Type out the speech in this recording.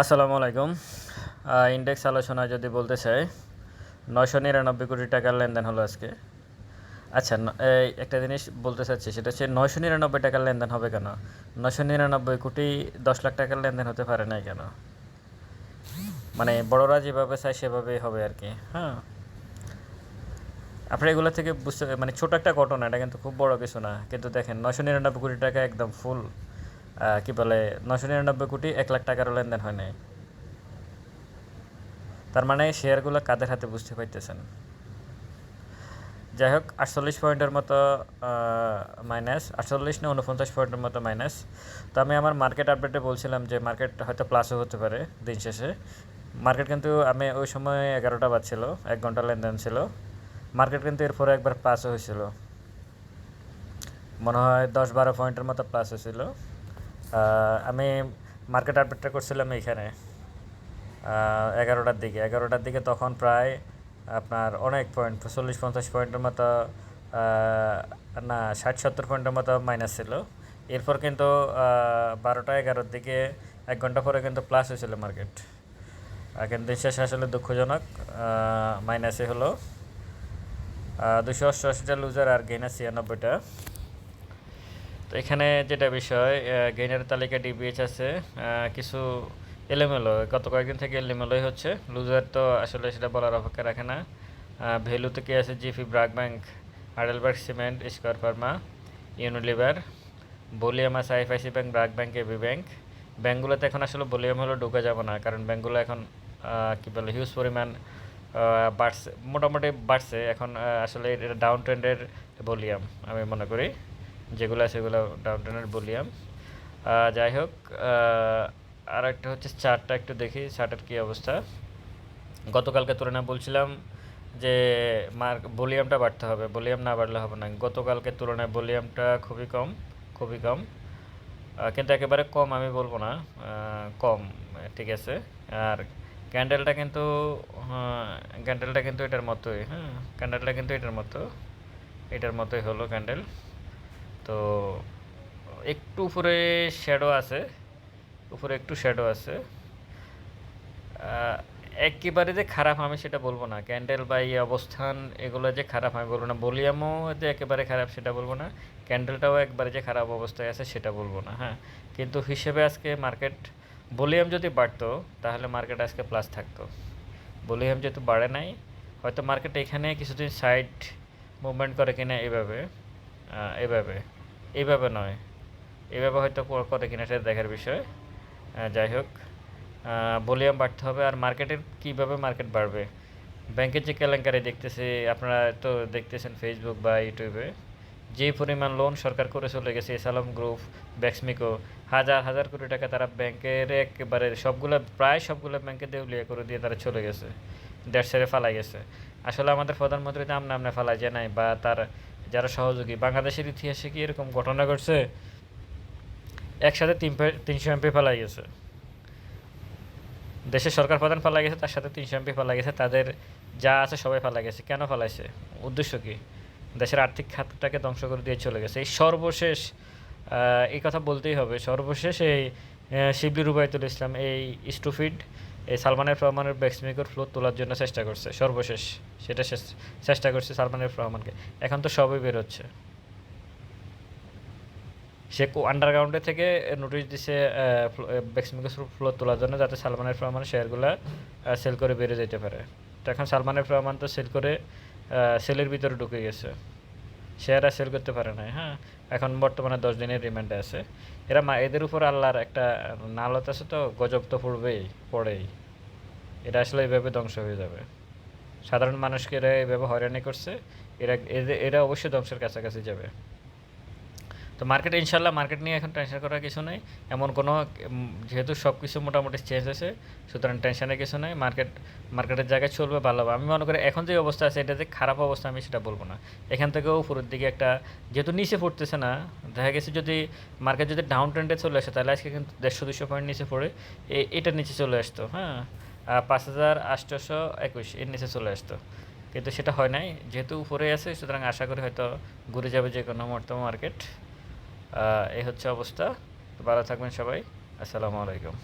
আসসালামু আলাইকুম। ইন্ডেক্স আলোচনা যদি বলতে চাই, নয়শো নিরানব্বই কোটি টাকার লেনদেন হলো আজকে। আচ্ছা একটা জিনিস বলতে চাচ্ছি, সেটা হচ্ছে নয়শো নিরানব্বই টাকার লেনদেন হবে কেন? নয়শো নিরানব্বই কোটি দশ লাখ টাকার লেনদেন হতে পারে নাই কেন? মানে বড়রা যেভাবে চায় সেভাবেই হবে আর কি হ্যাঁ? আপনি এগুলো থেকে বুঝতে মানে ছোট একটা ঘটনা, এটা কিন্তু খুব বড় কিছু না। কিন্তু দেখেন, নয়শো নিরানব্বই কোটি টাকা একদম ফুল কি বলে, নশো নিরানব্বই কোটি এক লাখ টাকারও লেনদেন হয় নাই। তার মানে শেয়ারগুলো কাদের হাতে বুঝতে পারতেছেন? যাই হোক, আটচল্লিশ পয়েন্টের মতো মাইনাস আটচল্লিশ না উনপঞ্চাশ পয়েন্টের মতো মাইনাস তো আমি আমার মার্কেট আপডেটে বলছিলাম যে মার্কেট হয়তো প্লাসও হতে পারে দিন শেষে। মার্কেট কিন্তু আমি ওই সময় এগারোটা বাজছিল, এক ঘণ্টা লেনদেন ছিল। মার্কেট কিন্তু এরপরে একবার প্লাসও হয়েছিল। মনে হয় দশ বারো পয়েন্টের মতো প্লাস হয়েছিল আমি মার্কেট আপডেটটা করছিলাম এইখানে এগারোটার দিকে। এগারোটার দিকে তখন প্রায় আপনার অনেক পয়েন্ট চল্লিশ, পঞ্চাশ পয়েন্টের মতো না, ষাট, সত্তর পয়েন্টের মতো মাইনাস ছিল। এরপর কিন্তু বারোটা, এগারোর দিকে এক ঘণ্টা পরে কিন্তু প্লাস হয়েছিল মার্কেট কিন্তু শেষে আসলে দুঃখজনক মাইনাসে হলো। দুশো অষ্টআশিটা লুজার আর গেইনার ছিয়ানব্বইটা। তো এখানে যেটা বিষয় গেইনের তালিকা ডিবিএইচ আছে কিছু এলোমেলো। গত কয়েকদিন থেকে এলোমেলোই হচ্ছে। লুজার তো আসলে সেটা বলার অপেক্ষা রাখে না। ভ্যালু থেকে আছে? GP BRAC bank Heidelberg cement Square pharma Unilever volume আছে IFIC bank BRAC bank AB bank ব্যাংকগুলোতে এখন আসলে বলিয়াম হলো ঢুকে যাবে না, কারণ ব্যাংকগুলো এখন কী বলে হিউজ পরিমাণ বাড়ছে, মোটামুটি বাড়ছে। এখন আসলে এটা ডাউন ট্রেন্ডের ভলিউম আমি মনে করি। যেগুলো, সেগুলো ডাউন ট্রেন্ডের ভলিউম যাই হোক আর একটা হচ্ছে চার্টটা একটু দেখি, চার্টের কী অবস্থা। গতকালকে তুলনায় বলছিলাম যে মার্ক ভলিউমটা বাড়তে হবে, ভলিউম না বাড়লে হবে না। গতকালকে তুলনায় ভলিউমটা খুবই কম খুবই কম। কিন্তু একেবারে কম আমি বলব না কম, ঠিক আছে। আর ক্যান্ডেলটা কিন্তু ক্যান্ডেলটা কিন্তু এটার মতোই হ্যাঁ ক্যান্ডেলটা কিন্তু এটার মতো, এটার মতোই হলো ক্যান্ডেল। তো একটু উপরে শ্যাডো আছে উপরে একটু শ্যাডো আছে। একেবারে যে খারাপ আমি সেটা বলব না। ক্যান্ডেল বা এই অবস্থান এগুলো যে খারাপ আমি বলব না। ভলিউমও যে একেবারে খারাপ সেটা বলব না। ক্যান্ডেলটাও একবারে যে খারাপ অবস্থায় আছে সেটা বলব না হ্যাঁ। কিন্তু হিসেবে আজকে মার্কেট ভলিউম যদি বাড়তো তাহলে মার্কেট আজকে প্লাস থাকতো। ভলিউম যেহেতু বাড়ে নাই হয়তো মার্কেট এখানে কিছুদিন সাইড মুভমেন্ট করে কিনা এভাবে আহ, এইভাবে নয়। এইভাবে হয়তো করে কিনা সেটা দেখার বিষয়। যাই হোক ভলিউম বাড়তে হবে আর মার্কেটের কীভাবে মার্কেট বাড়বে। ব্যাংকের যে কেলেঙ্কারি দেখতেছি, আপনারা তো দেখতেছেন ফেসবুক বা ইউটিউবে যে পরিমাণ লোন সরকার করে চলে গেছে এসালাম গ্রুপ ব্যাক্সমিকো হাজার হাজার কোটি টাকা তারা ব্যাংকের একেবারে সবগুলো, প্রায় সবগুলো ব্যাংকে দেউলিয়া করে দিয়ে তারা চলে গেছে। দেড় সেরে ফালাই গেছে। আসলে আমাদের প্রধানমন্ত্রী নাম নামনে ফালাই যায় নাই বা তার যারা সহযোগী। বাংলাদেশের ইতিহাসে কি এরকম ঘটনা ঘটছে? একসাথে তিন তিনশো এমপি ফেলাই গেছে। দেশের সরকার প্রধান ফেলা গেছে, তার সাথে তিনশো এমপি ফেলা গেছে। তাদের যা আছে সবাই ফেলা গেছে। কেন ফেলাইছে? উদ্দেশ্য কি? দেশের আর্থিক খাতটাকে ধ্বংস করে দিয়ে চলে গেছে। এই সর্বশেষ এই কথা বলতেই হবে। সর্বশেষ এই শিবলি রুবাইতুল ইসলাম, এই স্টুফিড এই সালমানের রহমানের ব্যাক্সমিকর ফ্লো তোলার জন্য চেষ্টা করছে, সর্বশেষ। সেটা চেষ্টা করছে সালমানের রহমানকে এখন তো সবই বেরোচ্ছে সে আন্ডারগ্রাউন্ডে থেকে নোটিশ দিছে ব্যাক্সমিকো ফ্লো তোলার জন্য যাতে সালমানের রহমান শেয়ারগুলো সেল করে বেড়ে যেতে পারে। তো এখন সালমানের রহমান তো সেল করে সেলের ভিতরে ঢুকে গেছে। শেয়ার আর সেল করতে পারে না হ্যাঁ? এখন বর্তমানে দশ দিনের রিমান্ডে আছে। এরা মা এদের উপর আল্লাহর একটা নালত আছে তো, গজব তো পড়বেই, পড়েই। এটা আসলে এভাবে ধ্বংস হয়ে যাবে। সাধারণ মানুষকে এরা এভাবে হয়রানি করছে, এরা এরা অবশ্যই ধ্বংসের কাছাকাছি যাবে। তো মার্কেট ইনশাল্লাহ মার্কেট নিয়ে এখন টেনশন করার কিছু নেই। এমন কোনো যেহেতু সব কিছু মোটামুটি চেঞ্জ হয়েছে, সুতরাং টেনশনের কিছু নেই। মার্কেট মার্কেটের জায়গায় চলবে, ভালো হবে। আমি মনে করি এখন যে অবস্থা আছে, এটা যে খারাপ অবস্থা, আমি সেটা বলব না। এখান থেকেও উপরের দিকে একটা, যেহেতু নিচে পড়তেছে না, দেখা গেছে যদি মার্কেট যদি ডাউন ট্রেন্ডে চলে আসে, তাহলে আজকে কিন্তু দেড়শো দুশো পয়েন্ট নিচে পড়ে এটা নিচে চলে আসতো হ্যাঁ। পাঁচ হাজার আটশোশো একুশ এর নিচে চলে আসতো। কিন্তু সেটা হয় নাই। যেহেতু উপরে আছে, সুতরাং আশা করি হয়তো ঘুরে যাবে যে কোনো মর্তম মার্কেট এই হচ্ছে অবস্থা। ভালো থাকবেন সবাই। আসসালামু আলাইকুম।